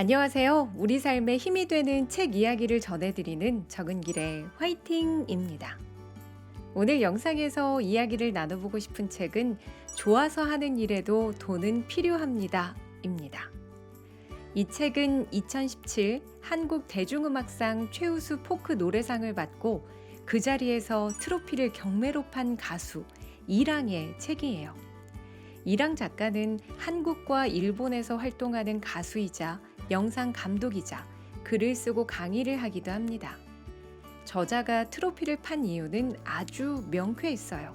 안녕하세요. 우리 삶에 힘이 되는 책 이야기를 전해드리는 적은 길의 화이팅입니다. 오늘 영상에서 이야기를 나눠보고 싶은 책은 좋아서 하는 일에도 돈은 필요합니다. 입니다. 이 책은 2017 한국 대중음악상 최우수 포크 노래상을 받고 그 자리에서 트로피를 경매로 판 가수 이랑의 책이에요. 이랑 작가는 한국과 일본에서 활동하는 가수이자 영상 감독이자 글을 쓰고 강의를 하기도 합니다. 저자가 트로피를 판 이유는 아주 명쾌했어요.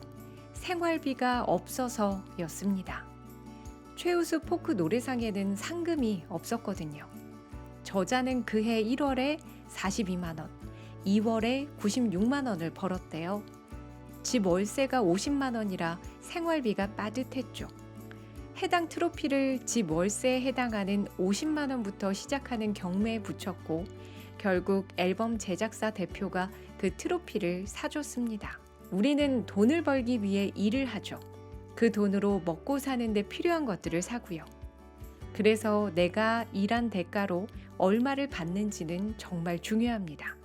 생활비가 없어서였습니다. 최우수 포크 노래상에는 상금이 없었거든요. 저자는 그해 1월에 42만 원, 2월에 96만 원을 벌었대요. 집 월세가 50만 원이라 생활비가 빠듯했죠. 해당 트로피를 집 월세에 해당하는 50만 원부터 시작하는 경매에 붙였고 결국 앨범 제작사 대표가 그 트로피를 사줬습니다. 우리는 돈을 벌기 위해 일을 하죠. 그 돈으로 먹고 사는데 필요한 것들을 사고요. 그래서 내가 일한 대가로 얼마를 받는지는 정말 중요합니다.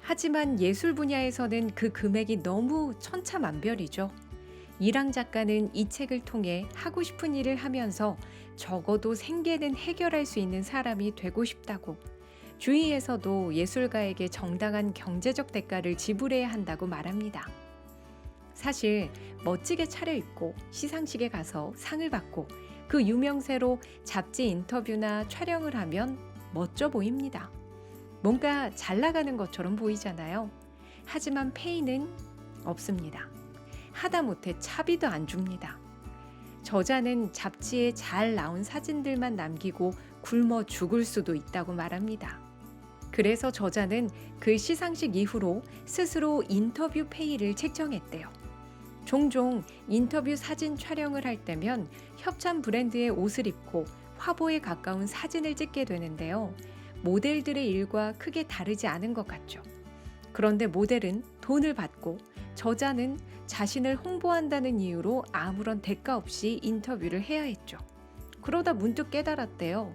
하지만 예술 분야에서는 그 금액이 너무 천차만별이죠. 이랑 작가는 이 책을 통해 하고 싶은 일을 하면서 적어도 생계는 해결할 수 있는 사람이 되고 싶다고 주위에서도 예술가에게 정당한 경제적 대가를 지불해야 한다고 말합니다. 사실 멋지게 차려입고 시상식에 가서 상을 받고 그 유명세로 잡지 인터뷰나 촬영을 하면 멋져 보입니다. 뭔가 잘 나가는 것처럼 보이잖아요. 하지만 페이는 없습니다. 하다못해 차비도 안 줍니다. 저자는 잡지에 잘 나온 사진들만 남기고 굶어 죽을 수도 있다고 말합니다. 그래서 저자는 그 시상식 이후로 스스로 인터뷰 페이를 책정했대요. 종종 인터뷰 사진 촬영을 할 때면 협찬 브랜드의 옷을 입고 화보에 가까운 사진을 찍게 되는데요. 모델들의 일과 크게 다르지 않은 것 같죠. 그런데 모델은 돈을 받고 저자는 자신을 홍보한다는 이유로 아무런 대가 없이 인터뷰를 해야 했죠. 그러다 문득 깨달았대요.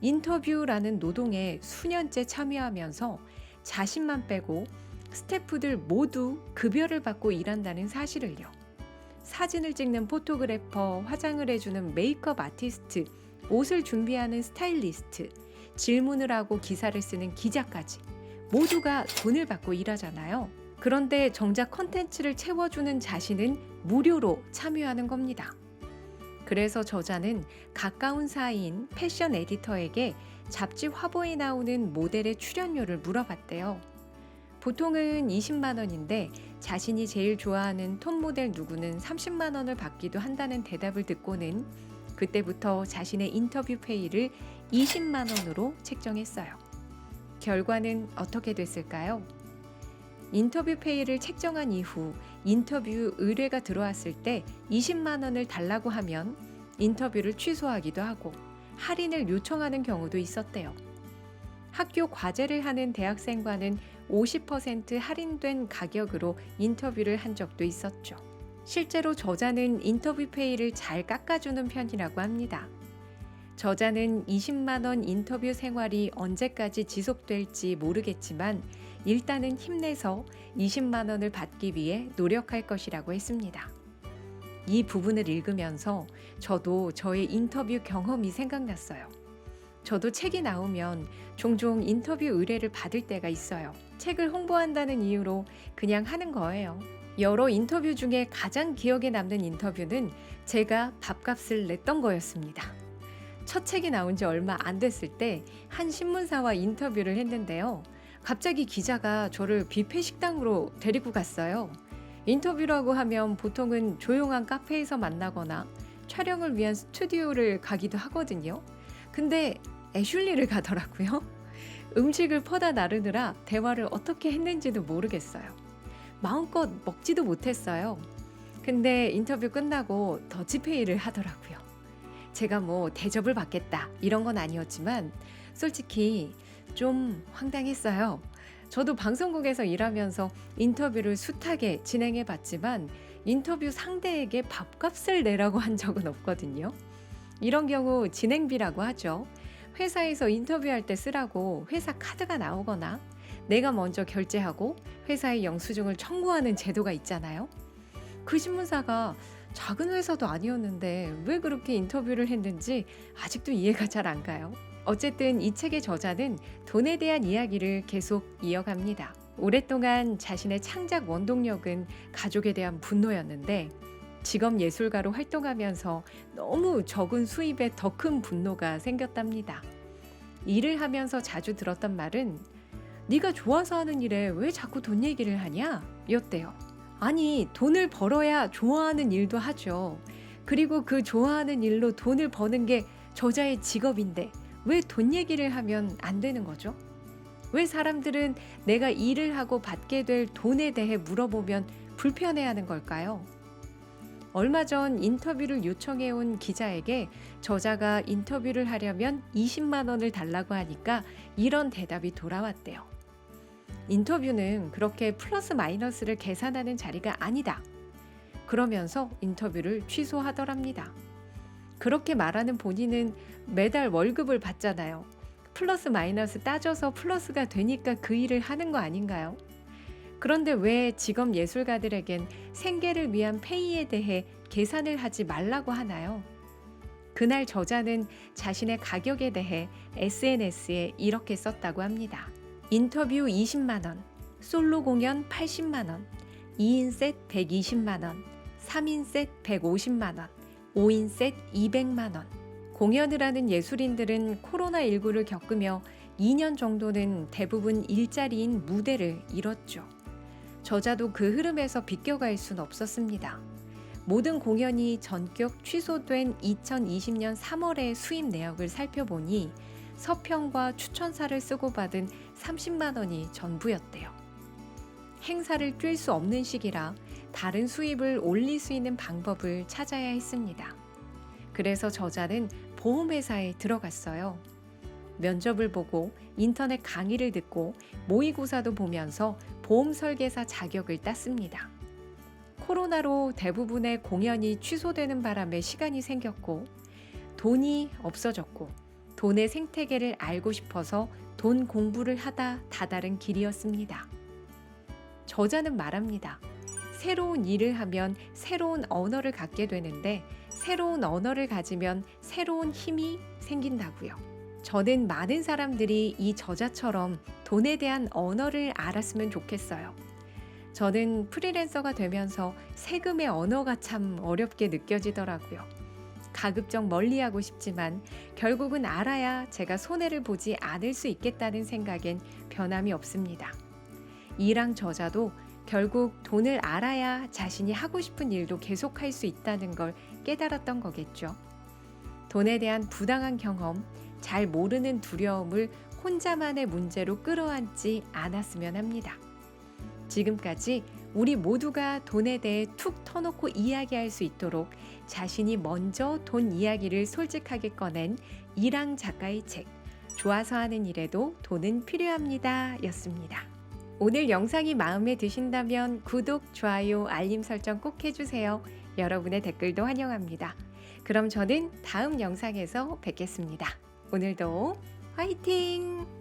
인터뷰라는 노동에 수년째 참여하면서 자신만 빼고 스태프들 모두 급여를 받고 일한다는 사실을요. 사진을 찍는 포토그래퍼, 화장을 해주는 메이크업 아티스트, 옷을 준비하는 스타일리스트, 질문을 하고 기사를 쓰는 기자까지 모두가 돈을 받고 일하잖아요. 그런데 정작 컨텐츠를 채워주는 자신은 무료로 참여하는 겁니다. 그래서 저자는 가까운 사이인 패션 에디터에게 잡지 화보에 나오는 모델의 출연료를 물어봤대요. 보통은 20만 원인데 자신이 제일 좋아하는 톱 모델 누구는 30만 원을 받기도 한다는 대답을 듣고는 그때부터 자신의 인터뷰 페이를 20만 원으로 책정했어요. 결과는 어떻게 됐을까요? 인터뷰 페이를 책정한 이후 인터뷰 의뢰가 들어왔을 때 20만 원을 달라고 하면 인터뷰를 취소하기도 하고 할인을 요청하는 경우도 있었대요. 학교 과제를 하는 대학생과는 50% 할인된 가격으로 인터뷰를 한 적도 있었죠. 실제로 저자는 인터뷰 페이를 잘 깎아주는 편이라고 합니다. 저자는 20만원 인터뷰 생활이 언제까지 지속될지 모르겠지만 일단은 힘내서 20만 원을 받기 위해 노력할 것이라고 했습니다. 이 부분을 읽으면서 저도 저의 인터뷰 경험이 생각났어요. 저도 책이 나오면 종종 인터뷰 의뢰를 받을 때가 있어요. 책을 홍보한다는 이유로 그냥 하는 거예요. 여러 인터뷰 중에 가장 기억에 남는 인터뷰는 제가 밥값을 냈던 거였습니다. 첫 책이 나온 지 얼마 안 됐을 때 한 신문사와 인터뷰를 했는데요. 갑자기 기자가 저를 뷔페 식당으로 데리고 갔어요. 인터뷰라고 하면 보통은 조용한 카페에서 만나거나 촬영을 위한 스튜디오를 가기도 하거든요. 근데 애슐리를 가더라고요. 음식을 퍼다 나르느라 대화를 어떻게 했는지도 모르겠어요. 마음껏 먹지도 못했어요. 근데 인터뷰 끝나고 더치페이를 하더라고요. 제가 뭐 대접을 받겠다 이런 건 아니었지만 솔직히 좀 황당했어요. 저도 방송국에서 일하면서 인터뷰를 숱하게 진행해 봤지만 인터뷰 상대에게 밥값을 내라고 한 적은 없거든요. 이런 경우 진행비라고 하죠. 회사에서 인터뷰할 때 쓰라고 회사 카드가 나오거나 내가 먼저 결제하고 회사의 영수증을 청구하는 제도가 있잖아요. 그 신문사가 작은 회사도 아니었는데 왜 그렇게 인터뷰를 했는지 아직도 이해가 잘 안 가요. 어쨌든 이 책의 저자는 돈에 대한 이야기를 계속 이어갑니다. 오랫동안 자신의 창작 원동력은 가족에 대한 분노였는데 직업 예술가로 활동하면서 너무 적은 수입에 더 큰 분노가 생겼답니다. 일을 하면서 자주 들었던 말은 네가 좋아서 하는 일에 왜 자꾸 돈 얘기를 하냐? 였대요. 아니, 돈을 벌어야 좋아하는 일도 하죠. 그리고 그 좋아하는 일로 돈을 버는 게 저자의 직업인데 왜 돈 얘기를 하면 안 되는 거죠? 왜 사람들은 내가 일을 하고 받게 될 돈에 대해 물어보면 불편해 하는 걸까요? 얼마 전 인터뷰를 요청해 온 기자에게 저자가 인터뷰를 하려면 20만 원을 달라고 하니까 이런 대답이 돌아왔대요. 인터뷰는 그렇게 플러스 마이너스를 계산하는 자리가 아니다. 그러면서 인터뷰를 취소하더랍니다. 그렇게 말하는 본인은 매달 월급을 받잖아요. 플러스 마이너스 따져서 플러스가 되니까 그 일을 하는 거 아닌가요? 그런데 왜 직업 예술가들에겐 생계를 위한 페이에 대해 계산을 하지 말라고 하나요? 그날 저자는 자신의 가격에 대해 SNS에 이렇게 썼다고 합니다. 인터뷰 20만원, 솔로 공연 80만원, 2인 셋 120만원, 3인 셋 150만원, 5인 셋 200만원. 공연을 하는 예술인들은 코로나19를 겪으며 2년 정도는 대부분 일자리인 무대를 잃었죠. 저자도 그 흐름에서 비껴갈 순 없었습니다. 모든 공연이 전격 취소된 2020년 3월의 수입 내역을 살펴보니 서평과 추천사를 쓰고 받은 30만 원이 전부였대요. 행사를 뛸 수 없는 시기라 다른 수입을 올릴 수 있는 방법을 찾아야 했습니다. 그래서 저자는 보험회사에 들어갔어요. 면접을 보고 인터넷 강의를 듣고 모의고사도 보면서 보험 설계사 자격을 땄습니다. 코로나로 대부분의 공연이 취소되는 바람에 시간이 생겼고 돈이 없어졌고 돈의 생태계를 알고 싶어서 돈 공부를 하다 다다른 길이었습니다. 저자는 말합니다. 새로운 일을 하면 새로운 언어를 갖게 되는데 새로운 언어를 가지면 새로운 힘이 생긴다고요. 저는 많은 사람들이 이 저자처럼 돈에 대한 언어를 알았으면 좋겠어요. 저는 프리랜서가 되면서 세금의 언어가 참 어렵게 느껴지더라고요. 가급적 멀리 하고 싶지만 결국은 알아야 제가 손해를 보지 않을 수 있겠다는 생각엔 변함이 없습니다. 이랑 저자도 결국 돈을 알아야 자신이 하고 싶은 일도 계속할 수 있다는 걸 깨달았던 거겠죠. 돈에 대한 부당한 경험, 잘 모르는 두려움을 혼자만의 문제로 끌어안지 않았으면 합니다. 지금까지 우리 모두가 돈에 대해 툭 터놓고 이야기할 수 있도록 자신이 먼저 돈 이야기를 솔직하게 꺼낸 이랑 작가의 책, 좋아서 하는 일에도 돈은 필요합니다. 였습니다. 오늘 영상이 마음에 드신다면 구독, 좋아요, 알림 설정 꼭 해주세요. 여러분의 댓글도 환영합니다. 그럼 저는 다음 영상에서 뵙겠습니다. 오늘도 화이팅!